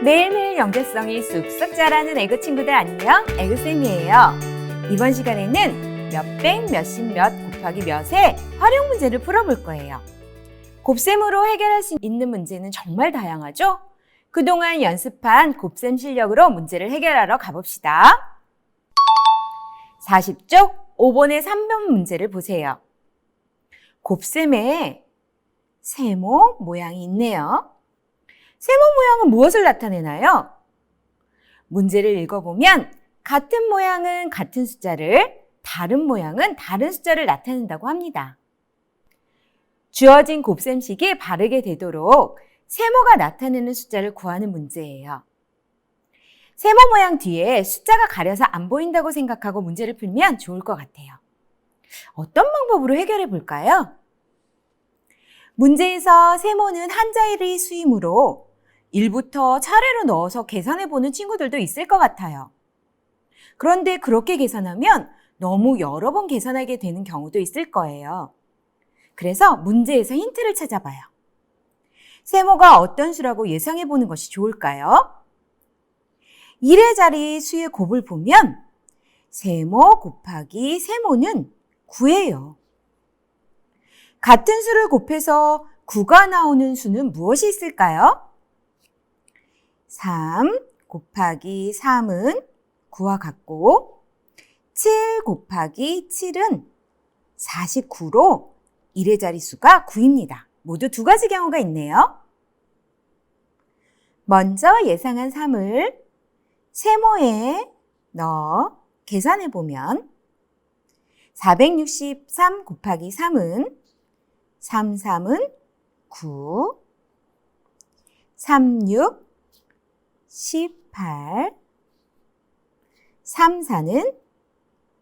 매일매일 연계성이 쑥쑥 자라는 애교 친구들 안녕. 애교쌤이에요. 이번 시간에는 몇백 몇십 몇 곱하기 몇의 활용 문제를 풀어볼 거예요. 곱셈으로 해결할 수 있는 문제는 정말 다양하죠? 그동안 연습한 곱셈 실력으로 문제를 해결하러 가봅시다. 40쪽 5번의 3번 문제를 보세요. 곱셈에 세모 모양이 있네요 세모 모양은 무엇을 나타내나요? 문제를 읽어보면 같은 모양은 같은 숫자를, 다른 모양은 다른 숫자를 나타낸다고 합니다. 주어진 곱셈식이 바르게 되도록 세모가 나타내는 숫자를 구하는 문제예요. 세모 모양 뒤에 숫자가 가려서 안 보인다고 생각하고 문제를 풀면 좋을 것 같아요. 어떤 방법으로 해결해 볼까요? 문제에서 세모는 한자리 수이므로 1부터 차례로 넣어서 계산해 보는 친구들도 있을 것 같아요. 그런데 그렇게 계산하면 너무 여러 번 계산하게 되는 경우도 있을 거예요. 그래서 문제에서 힌트를 찾아봐요. 세모가 어떤 수라고 예상해 보는 것이 좋을까요? 1의 자리 수의 곱을 보면 세모 곱하기 세모는 9예요. 같은 수를 곱해서 9가 나오는 수는 무엇이 있을까요? 3 곱하기 3은 9와 같고 7 곱하기 7은 49로 1의 자릿수가 9입니다. 모두 두 가지 경우가 있네요. 먼저 예상한 3을 세모에 넣어 계산해 보면 463 곱하기 3은 3, 3은 9, 3, 6, 18, 3, 4는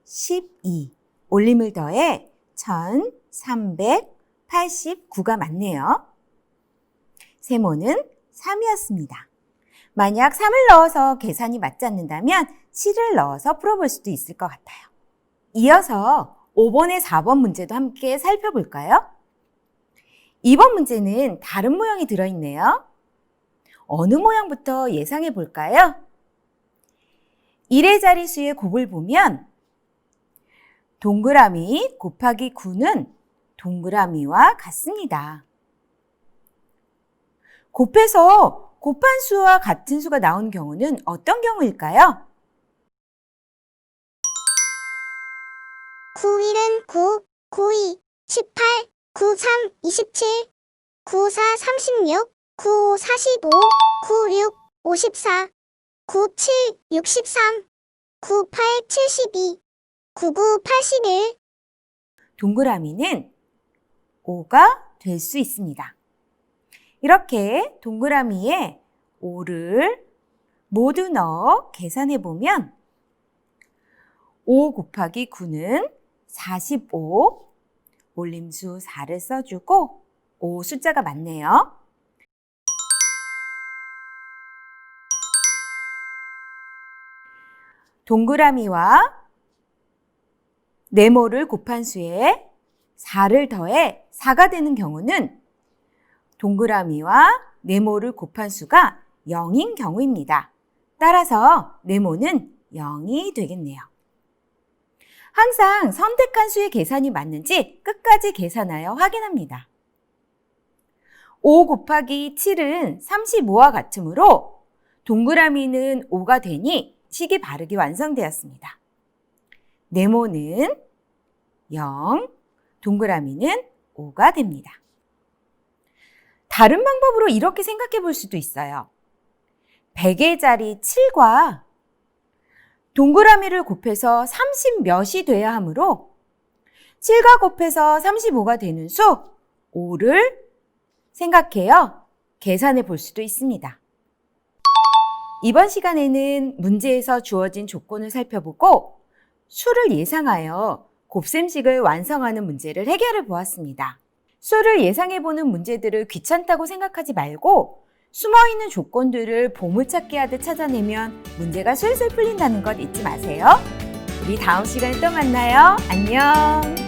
12. 올림을 더해 1389가 맞네요. 세모는 3이었습니다. 만약 3을 넣어서 계산이 맞지 않는다면 7을 넣어서 풀어볼 수도 있을 것 같아요. 이어서 5번에 4번 문제도 함께 살펴볼까요? 2번 문제는 다른 모양이 들어있네요. 어느 모양부터 예상해 볼까요? 1의 자리수의 곱을 보면 동그라미 곱하기 9는 동그라미와 같습니다. 곱해서 곱한 수와 같은 수가 나온 경우는 어떤 경우일까요? 91은 9, 92, 18, 93, 27, 94, 36, 95, 45, 96, 54, 97, 63, 98, 72, 99, 81. 동그라미는 5가 될 수 있습니다. 이렇게 동그라미에 5를 모두 넣어 계산해 보면 5 곱하기 9는 45, 올림수 4를 써주고 5 숫자가 맞네요. 동그라미와 네모를 곱한 수에 4를 더해 4가 되는 경우는 동그라미와 네모를 곱한 수가 0인 경우입니다. 따라서 네모는 0이 되겠네요. 항상 선택한 수의 계산이 맞는지 끝까지 계산하여 확인합니다. 5 곱하기 7은 35와 같으므로 동그라미는 5가 되니 식이 바르게 완성되었습니다. 네모는 0, 동그라미는 5가 됩니다. 다른 방법으로 이렇게 생각해 볼 수도 있어요. 100의 자리 7과 동그라미를 곱해서 30 몇이 돼야 하므로 7과 곱해서 35가 되는 수 5를 생각해요. 계산해 볼 수도 있습니다. 이번 시간에는 문제에서 주어진 조건을 살펴보고 수를 예상하여 곱셈식을 완성하는 문제를 해결해 보았습니다. 수를 예상해 보는 문제들을 귀찮다고 생각하지 말고 숨어 있는 조건들을 보물찾기 하듯 찾아내면 문제가 술술 풀린다는 것 잊지 마세요. 우리 다음 시간에 또 만나요. 안녕!